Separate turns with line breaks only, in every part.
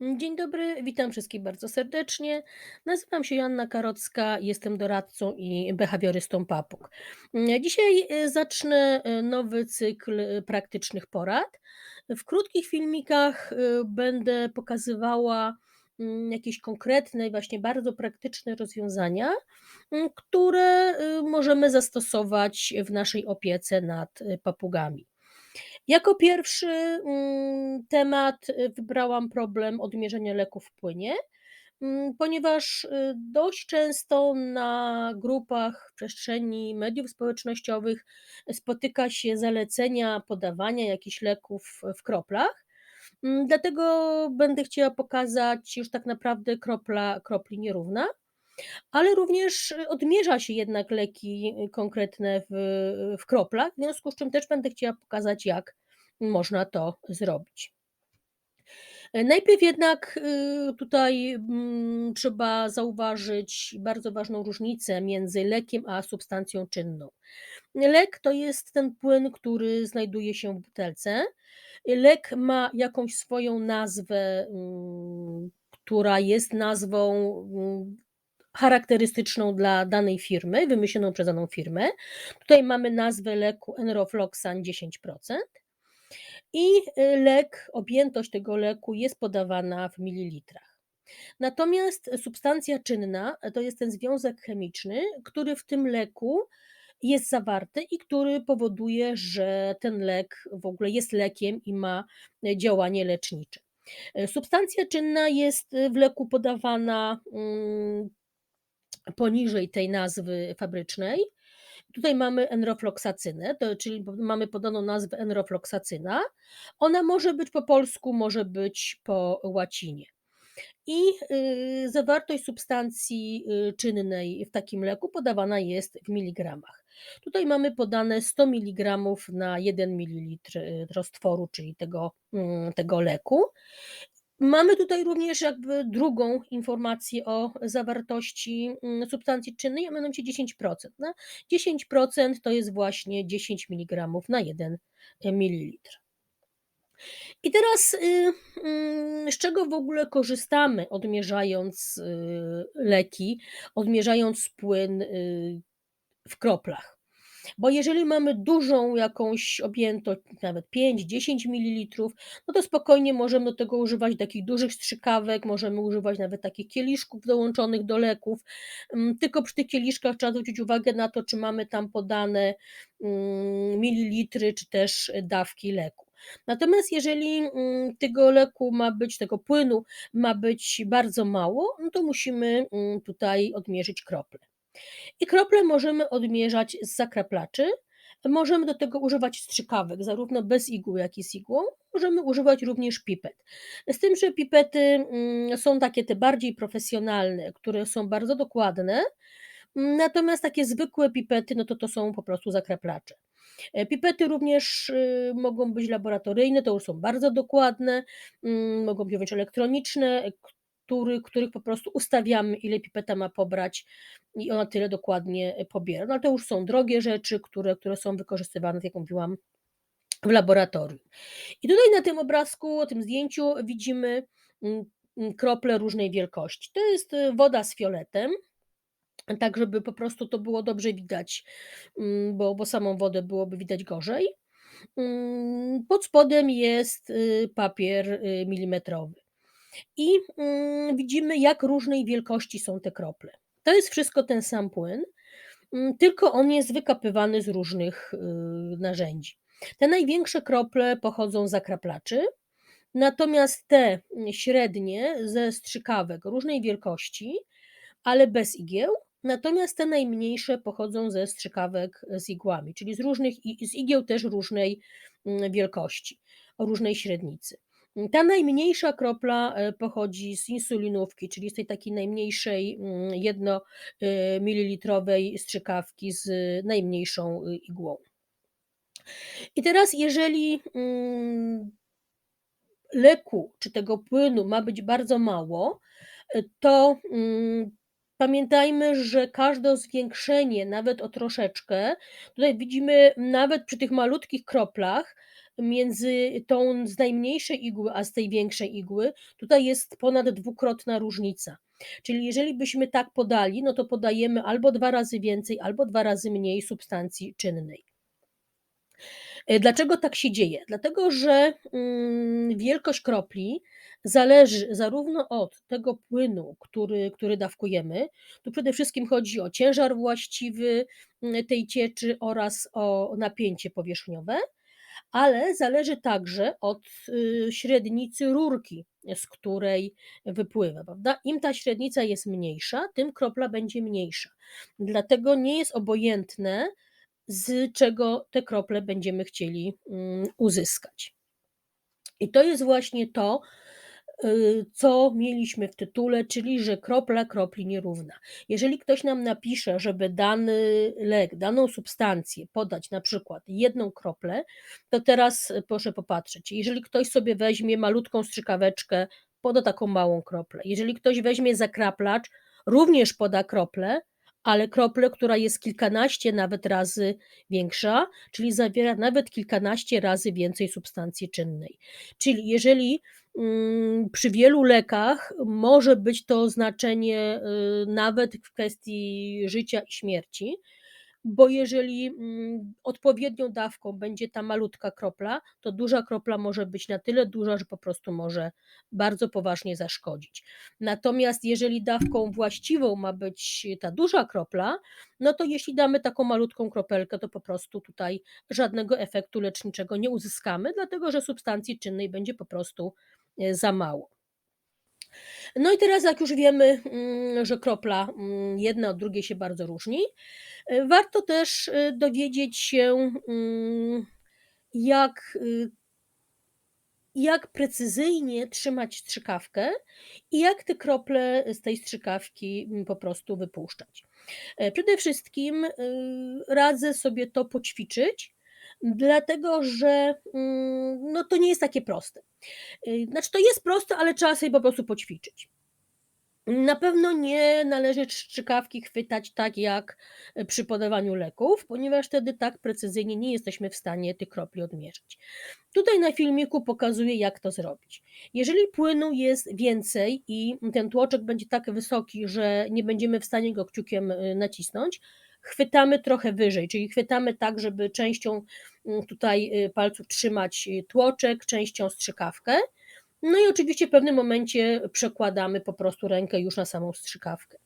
Dzień dobry, witam wszystkich bardzo serdecznie. Nazywam się Joanna Karocka, jestem doradcą i behawiorystą papug. Dzisiaj y, zacznę y, nowy cykl y, praktycznych porad. W krótkich filmikach będę pokazywała mm, jakieś konkretne, właśnie bardzo praktyczne rozwiązania, mm, które możemy zastosować w naszej opiece nad papugami. Jako pierwszy, mm, temat, y, wybrałam problem odmierzenia leków w płynie, mm, ponieważ, y, dość często na grupach przestrzeni mediów społecznościowych spotyka się zalecenia podawania jakichś leków w kroplach. Mm, dlatego będę chciała pokazać już tak naprawdę kropla kropli nierówna, ale również, y, odmierza się jednak leki, y, konkretne w w kroplach, w związku z czym też będę chciała pokazać, jak można to zrobić. E, najpierw jednak, y, tutaj, mm, trzeba zauważyć bardzo ważną różnicę między lekiem a substancją czynną. Lek to jest ten płyn, który znajduje się w butelce. Lek ma jakąś swoją nazwę, mm, która jest nazwą, mm, charakterystyczną dla danej firmy, wymyśloną przez daną firmę. Tutaj mamy nazwę leku Enrofloxan 10% i y, lek, objętość tego leku jest podawana w mililitrach. Natomiast substancja czynna to jest ten związek chemiczny, który w tym leku jest zawarty i który powoduje, że ten lek w ogóle jest lekiem i ma e, działanie lecznicze. E, substancja czynna jest w leku podawana mm, poniżej tej nazwy fabrycznej. Tutaj mamy enrofloksacynę, to czyli mamy podaną nazwę enrofloksacyna. Ona może być po polsku, może być po łacinie. I y, zawartość substancji y, czynnej w takim leku podawana jest w miligramach. Tutaj mamy podane 100 mg na 1 ml roztworu, czyli tego, mm, tego leku. Mamy tutaj również jakby drugą informację o zawartości, mm, substancji czynnej, a mianowicie 10%, no. 10% to jest właśnie 10 mg na 1 mililitr. I teraz, y, mm, z czego w ogóle korzystamy, odmierzając, y, leki, odmierzając płyn, y, w kroplach? Bo jeżeli mamy dużą jakąś objętość, nawet 5-10 mililitrów, no to spokojnie możemy do tego używać takich dużych strzykawek, możemy używać nawet takich kieliszków dołączonych do leków. Mm, tylko przy tych kieliszkach trzeba zwrócić uwagę na to, czy mamy tam podane, mm, mililitry, czy też dawki leku. Natomiast jeżeli, mm, tego leku ma być, tego płynu ma być bardzo mało, no to musimy, tutaj odmierzyć krople. I krople możemy odmierzać z zakraplaczy. Możemy do tego używać strzykawek, zarówno bez igły, jak i z igłą. Możemy używać również pipet. Z tym, że pipety mm, są takie te bardziej profesjonalne, które są bardzo dokładne, natomiast takie zwykłe pipety, no to to są po prostu zakraplacze. E, pipety również y, mogą być laboratoryjne, to już są bardzo dokładne, mm, mogą być elektroniczne, który, których po prostu ustawiamy, ile pipeta ma pobrać i ona tyle dokładnie e, pobiera. No ale to już są drogie rzeczy, które, które są wykorzystywane, tak jak mówiłam, w laboratorium. I tutaj na tym obrazku, na tym zdjęciu widzimy mm, mm, krople różnej wielkości. To jest e, woda z fioletem, tak żeby po prostu to było dobrze widać, mm, bo, bo samą wodę byłoby widać gorzej. Pod spodem jest y, papier y, milimetrowy i mm, widzimy, jak różnej wielkości są te krople. To jest wszystko ten sam płyn, mm, tylko on jest wykapywany z różnych y, narzędzi. Te największe krople pochodzą z zakraplaczy, natomiast te średnie ze strzykawek różnej wielkości, ale bez igieł, natomiast te najmniejsze pochodzą ze strzykawek z igłami, czyli z różnych z igieł też różnej mm, wielkości, o różnej średnicy. Ta najmniejsza kropla e, pochodzi z insulinówki, czyli z tej takiej najmniejszej mm, jedno e, mililitrowej strzykawki z najmniejszą y, igłą. I teraz jeżeli mm, leku czy tego płynu ma być bardzo mało, e, to mm, Pamiętajmy, że każde zwiększenie, nawet o troszeczkę, tutaj widzimy nawet przy tych malutkich kroplach między tą z najmniejszej igły, a z tej większej igły, tutaj jest ponad dwukrotna różnica. Czyli jeżeli byśmy tak podali, no to podajemy albo 2 razy więcej, albo 2 razy mniej substancji czynnej. E, dlaczego tak się dzieje? Dlatego, że mm, wielkość kropli zależy zarówno od tego płynu, który, który dawkujemy, tu przede wszystkim chodzi o ciężar właściwy mm, tej cieczy oraz o napięcie powierzchniowe, ale zależy także od y, średnicy rurki, z której wypływa, prawda? Im ta średnica jest mniejsza, tym kropla będzie mniejsza. Dlatego nie jest obojętne, z czego te krople będziemy chcieli mm, uzyskać. I to jest właśnie to, y, co mieliśmy w tytule, czyli że kropla kropli nierówna. Jeżeli ktoś nam napisze, żeby dany lek, daną substancję podać na przykład jedną kroplę, to teraz proszę popatrzeć. Jeżeli ktoś sobie weźmie malutką strzykaweczkę, poda taką małą kroplę. Jeżeli ktoś weźmie zakraplacz, również poda kroplę, ale kroplę, która jest kilkanaście nawet razy większa, czyli zawiera nawet kilkanaście razy więcej substancji czynnej. Czyli jeżeli mm, przy wielu lekach może być to znaczenie y, nawet w kwestii życia i śmierci, bo jeżeli mm, odpowiednią dawką będzie ta malutka kropla, to duża kropla może być na tyle duża, że po prostu może bardzo poważnie zaszkodzić. Natomiast jeżeli dawką właściwą ma być ta duża kropla, no to jeśli damy taką malutką kropelkę, to po prostu tutaj żadnego efektu leczniczego nie uzyskamy, dlatego że substancji czynnej będzie po prostu e, za mało. No i teraz, jak już wiemy, mm, że kropla mm, jedna od drugiej się bardzo różni, e, warto też e, dowiedzieć się, mm, jak, y, jak precyzyjnie trzymać strzykawkę i jak te krople z tej strzykawki po prostu wypuszczać. E, przede wszystkim y, radzę sobie to poćwiczyć, dlatego że no, to nie jest takie proste. Y, znaczy, to jest proste, ale trzeba sobie po prostu poćwiczyć. Na pewno nie należy strzykawki chwytać tak jak przy podawaniu leków, ponieważ wtedy tak precyzyjnie nie jesteśmy w stanie tych kropli odmierzyć. Tutaj na filmiku pokazuję, jak to zrobić. Jeżeli płynu jest więcej i ten tłoczek będzie tak wysoki, że nie będziemy w stanie go kciukiem e, nacisnąć, chwytamy trochę wyżej, czyli chwytamy tak, żeby częścią mm, tutaj y, palców trzymać y, tłoczek, częścią strzykawkę. No i oczywiście w pewnym momencie przekładamy po prostu rękę już na samą strzykawkę.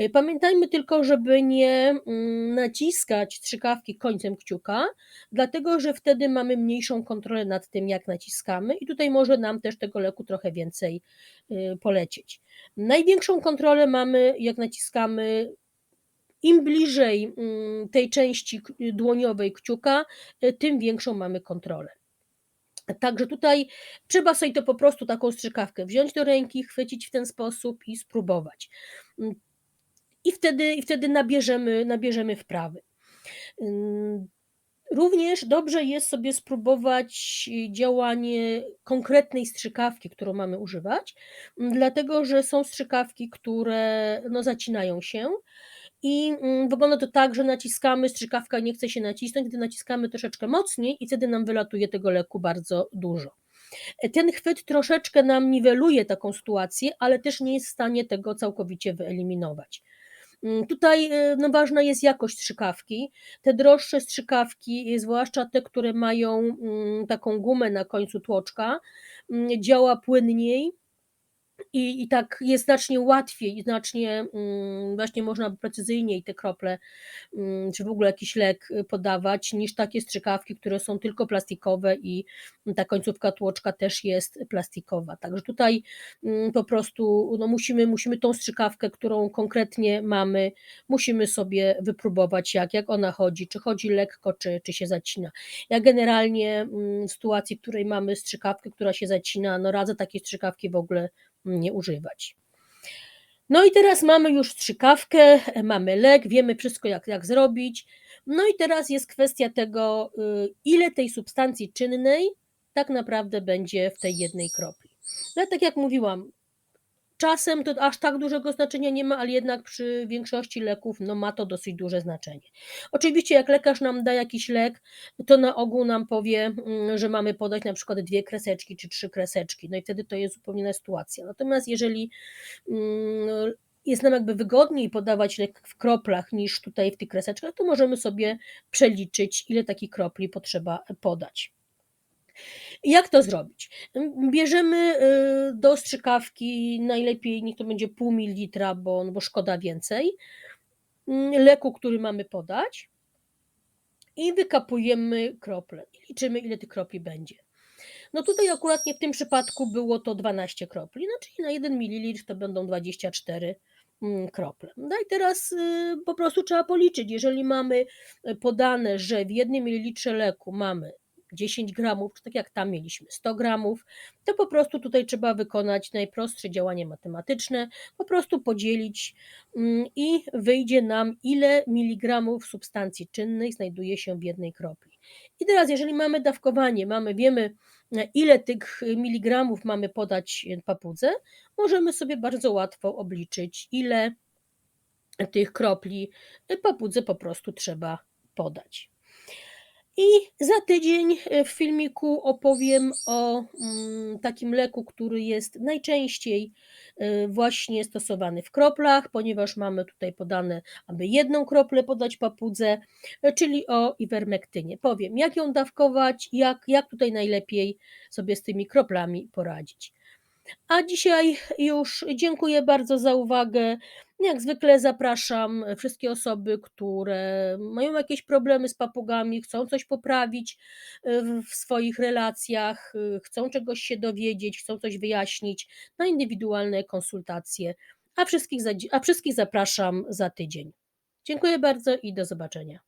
Y, pamiętajmy tylko, żeby nie mm, naciskać strzykawki końcem kciuka, dlatego że wtedy mamy mniejszą kontrolę nad tym, jak naciskamy, i tutaj może nam też tego leku trochę więcej polecieć. Największą kontrolę mamy, jak naciskamy im bliżej mm, tej części dłoniowej kciuka, e, tym większą mamy kontrolę. Także tutaj trzeba sobie to po prostu taką strzykawkę wziąć do ręki, chwycić w ten sposób i spróbować. Mm, I wtedy, i wtedy nabierzemy, nabierzemy wprawy. Mm, również dobrze jest sobie spróbować działanie konkretnej strzykawki, którą mamy używać, dlatego że są strzykawki, które no, zacinają się i mm, wygląda to tak, że naciskamy, strzykawka nie chce się nacisnąć, gdy naciskamy troszeczkę mocniej i wtedy nam wylatuje tego leku bardzo dużo. E, ten chwyt troszeczkę nam niweluje taką sytuację, ale też nie jest w stanie tego całkowicie wyeliminować. Mm, tutaj e, no, ważna jest jakość strzykawki. Te droższe strzykawki, zwłaszcza te, które mają mm, taką gumę na końcu tłoczka, działa płynniej, i, I tak jest znacznie łatwiej, znacznie mm, właśnie można precyzyjniej te krople, mm, czy w ogóle jakiś lek y, podawać, niż takie strzykawki, które są tylko plastikowe i ta końcówka tłoczka też jest plastikowa. Także tutaj mm, po prostu no musimy, musimy tą strzykawkę, którą konkretnie mamy, musimy sobie wypróbować, jak, jak ona chodzi, czy chodzi lekko, czy, czy się zacina. Ja generalnie w sytuacji, w której mamy strzykawkę, która się zacina, no radzę takiej strzykawki w ogóle nie używać. No i teraz mamy już strzykawkę, mamy lek, wiemy wszystko jak, jak zrobić. No i teraz jest kwestia tego, y, ile tej substancji czynnej tak naprawdę będzie w tej jednej kropli. No tak jak mówiłam, Czasem to aż tak dużego znaczenia nie ma, ale jednak przy większości leków, no, ma to dosyć duże znaczenie. Oczywiście jak lekarz nam da jakiś lek, to na ogół nam powie, mm, że mamy podać na przykład 2 kreseczki czy 3 kreseczki, no i wtedy to jest zupełnie inna sytuacja. Natomiast jeżeli, mm, jest nam jakby wygodniej podawać lek w kroplach niż tutaj w tych kreseczkach, to możemy sobie przeliczyć, ile takich kropli potrzeba podać. Jak to zrobić? Bierzemy, y, do strzykawki najlepiej niech to będzie pół mililitra, bo no bo szkoda więcej, mm, leku, który mamy podać i wykapujemy krople liczymy, ile tych kropli będzie. No tutaj akuratnie w tym przypadku było to 12 kropli, no czyli na 1 mililitr to będą 24, mm, krople. No i teraz, y, po prostu trzeba policzyć. Jeżeli mamy, y, podane, że w 1 mililitrze leku mamy 10 gramów, czy tak jak tam mieliśmy 100 gramów, to po prostu tutaj trzeba wykonać najprostsze działanie matematyczne, po prostu podzielić, mm, i wyjdzie nam, ile miligramów substancji czynnej znajduje się w 1 kropli. I teraz jeżeli mamy dawkowanie, mamy wiemy, ile tych miligramów mamy podać, y, papudze, możemy sobie bardzo łatwo obliczyć, ile tych kropli, y, papudze po prostu trzeba podać. I za tydzień, y, w filmiku opowiem o, mm, takim leku, który jest najczęściej, y, właśnie stosowany w kroplach, ponieważ mamy tutaj podane, aby 1 kroplę podać papudze, y, czyli o Ivermektynie. Powiem, jak ją dawkować, jak jak tutaj najlepiej sobie z tymi kroplami poradzić. A dzisiaj już dziękuję bardzo za uwagę. Jak zwykle zapraszam wszystkie osoby, które mają jakieś problemy z papugami, chcą coś poprawić, y, w swoich relacjach, y, chcą czegoś się dowiedzieć, chcą coś wyjaśnić, na indywidualne konsultacje, a wszystkich a wszystkich zapraszam za tydzień. Dziękuję bardzo i do zobaczenia.